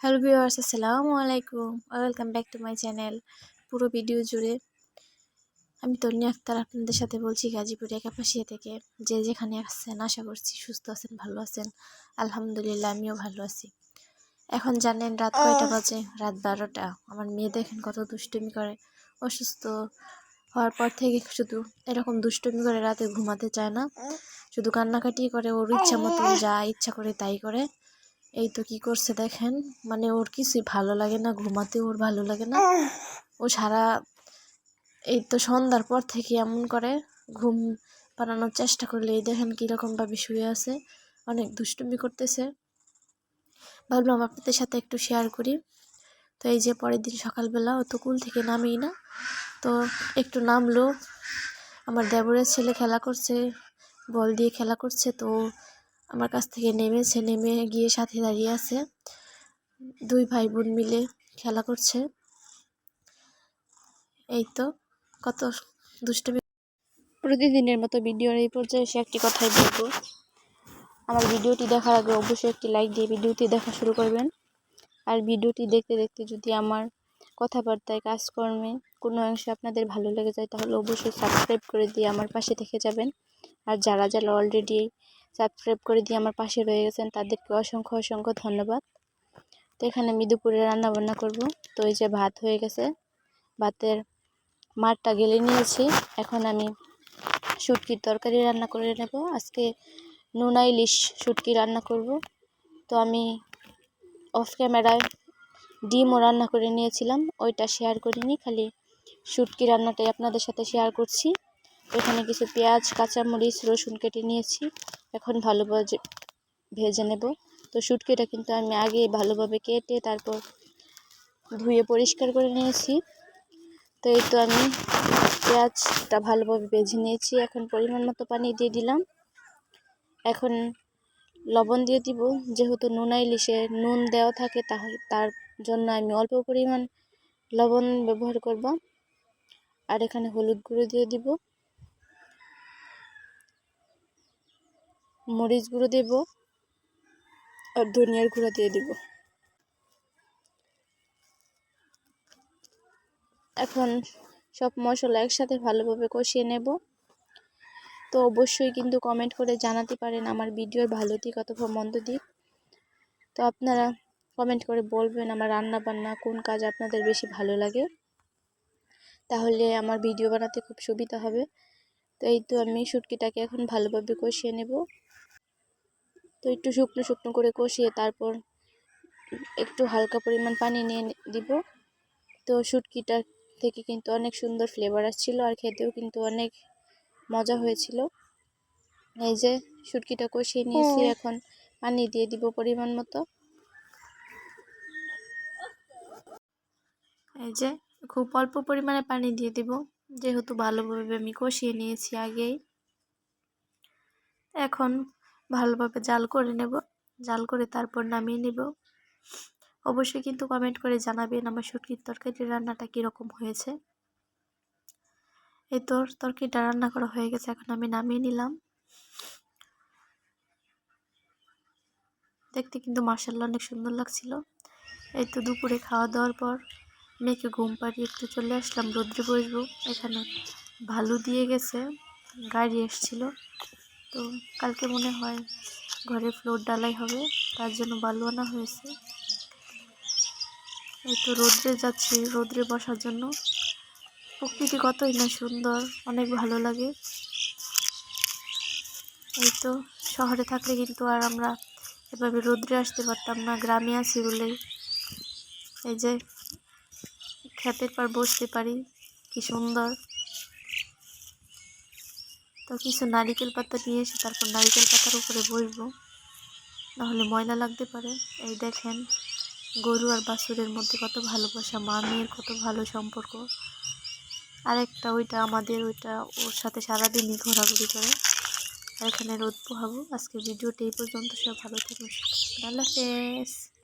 Hello viewers আসসালামু আলাইকুম welcome back to my channel পুরো ভিডিও জুড়ে আমি তন্নি আক্তার আপনাদের সাথে বলছি গাজীপুর একাপাশিয়া থেকে। যে যেখানে আসছেন আশা করছি সুস্থ আছেন ভালো আছেন। আলহামদুলিল্লাহ আমিও ভালো আছি। এখন জানেন রাত কয়টা বাজে? রাত বারোটা। আমার মেয়ে দেখেন কত দুষ্টুমি করে। অসুস্থ হওয়ার পর থেকে শুধু এরকম দুষ্টুমি করে রাতে ঘুমাতে চায় না। শুধু কান্নাকাটি করে ওর ইচ্ছা মতো যা ইচ্ছা করে তাই করে। এই তো কি করছে দেখেন মানে ওর কিছুই ভালো লাগে না, ঘুমাতে ওর ভালো লাগে না। ও সারা, এই তো সন্ধ্যার পর থেকে এমন করে, ঘুম পাড়ানোর চেষ্টা করলে এই দেখেন কীরকমভাবে শুয়ে আছে, অনেক দুষ্টুমি করতেছে। ভাবলাম আপনাদের সাথে একটু শেয়ার করি। তো এই যে পরের দিন সকালবেলা ও তো কুল থেকে নামেই না, তো একটু নামলো। আমার দেবরের ছেলে খেলা করছে, বল দিয়ে খেলা করছে, তো আমার কাছ থেকে নেমেছে, নেমে গিয়ে সাথে দাঁড়িয়ে আছে। দুই ভাই বোন মিলে খেলা করছে। এই তো, কত দুষ্টমি। প্রতিদিনের মতো ভিডিওর এই পর্যায়ে সে একটি কথাই বলব। আমার ভিডিওটি দেখার আগে অবশ্যই একটি লাইক দিয়ে ভিডিওটি দেখা শুরু করবেন। আর ভিডিওটি দেখতে দেখতে যদি আমার কথাবার্তায়, কাজকর্মে কোনো অংশে আপনাদের ভালো লেগে যায়, তাহলে অবশ্যই সাবস্ক্রাইব করে দিয়ে আমার পাশে থেকে যাবেন। আর যারা যারা অলরেডি সাবস্ক্রাইব করে দিয়ে আমার পাশে রয়ে গেছেন, তাদেরকে অসংখ্য অসংখ্য ধন্যবাদ। তো এখানে আমি দুপুরে রান্না বান্না করব। তো এই যে ভাত হয়ে গেছে, ভাতের মারটা গেলে নিয়েছি। এখন আমি শুটকির তরকারি রান্না করে নেব। আজকে নুনা ইলিশ শুটকি রান্না করব। তো আমি অফ ক্যামেরায় ডিমও রান্না করে নিয়েছিলাম, ওইটা শেয়ার করিনি, খালি শুটকি রান্নাটাই আপনাদের সাথে শেয়ার করছি। এখানে কিছু পেঁয়াজ, কাঁচামরিচ, রসুন কেটে নিয়েছি। এখন ভালোভাবে ভেজে নেব। তো শুটকিটা কিন্তু আমি আগে ভালোভাবে কেটে তারপর ধুয়ে পরিষ্কার করে নিয়েছি। তো এই তো আমি পেঁয়াজটা ভালোভাবে ভেজে নিয়েছি। এখন পরিমাণ মতো পানি দিয়ে দিলাম। এখন লবণ দিয়ে দিব। যেহেতু নুন ইলিশে নুন দেওয়া থাকে তাহলে তার জন্য আমি অল্প পরিমাণ লবণ ব্যবহার করব। আর এখানে হলুদ গুঁড়ো দিয়ে দিব। মরিচ গুঁড়ো দেব আর ধনিয়ার গুঁড়ো দিয়ে দিব। এখন সব মশলা একসাথে ভালোভাবে কষিয়ে নেব। তো অবশ্যই কিন্তু কমেন্ট করে জানাতে পারেন আমার ভিডিওর ভালো দিক অথবা মন্দ দিক। তো আপনারা কমেন্ট করে বলবেন আমার রান্না বান্না কোন কাজ আপনাদের বেশি ভালো লাগে। তাহলে আমার ভিডিও বানাতে খুব সুবিধা হবে। তো এই তো আমি শুটকিটাকে এখন ভালোভাবে কষিয়ে নেব। তো একটু শুকনো শুকনো করে কষিয়ে তারপর একটু হালকা পরিমাণ পানি নিয়ে দিব। তো শুটকিটা থেকে কিন্তু অনেক সুন্দর ফ্লেভার আসছিল আর খেতেও কিন্তু অনেক মজা হয়েছিল। এই যে শুটকিটা কষিয়ে নিয়েছি এখন পানি দিয়ে দিব পরিমাণ মতো। এই যে খুব অল্প পরিমাণে পানি দিয়ে দিব যেহেতু ভালোভাবে আমি কষিয়ে নিয়েছি আগেই। এখন ভালোভাবে জাল করে নেব। জাল করে তারপর নামিয়ে নেব। অবশ্যই কিন্তু কমেন্ট করে জানাবেন আমার শুটকির তরকারি রান্নাটা কীরকম হয়েছে। এই তোর তরকারিটা রান্না করা হয়ে গেছে, এখন আমি নামিয়ে নিলাম। দেখতে কিন্তু মার্শাল্লাহ অনেক সুন্দর লাগছিল। এই তো দুপুরে খাওয়া দাওয়ার পর মেয়েকে ঘুম পাড়িয়ে একটু চলে আসলাম, রোদ্রে বসবো। এখানে ভালু দিয়ে গেছে, গাড়ি এসছিল। তো কালকে মনে হয় ঘরে ফ্লোর ডালাই হবে, তার জন্য বালু আনা হয়েছে। এই তো রোদ্রে যাচ্ছি, রোদ্রে বসার জন্য। প্রকৃতি কতই না সুন্দর, অনেক ভালো লাগে। এই তো শহরে থাকলে কিন্তু আর আমরা এভাবে রোদ্রে আসতে পারতাম না, গ্রামে আছি বলে। এই যে খেতের পর বসতে পারি, কি সুন্দর। তো কিছু নারিকেল পাতা নিয়ে এসে তারপর নারিকেল পাতার উপরে বসবো। নাহলে ময়লা লাগতে পারে। এই দেখেন, গরু আর বাছুরের মধ্যে কত ভালোবাসা, মা মেয়ের কত ভালো সম্পর্ক। আরেকটা ওইটা আমাদের, ওইটা ওর সাথে সারাদিনই ঘোরাঘুরি করে। আর এখানে রোদ পোহাবো। আজকে ভিডিওটি এই পর্যন্ত। সব ভালো থাকবে আল্লাহ হাফেজ।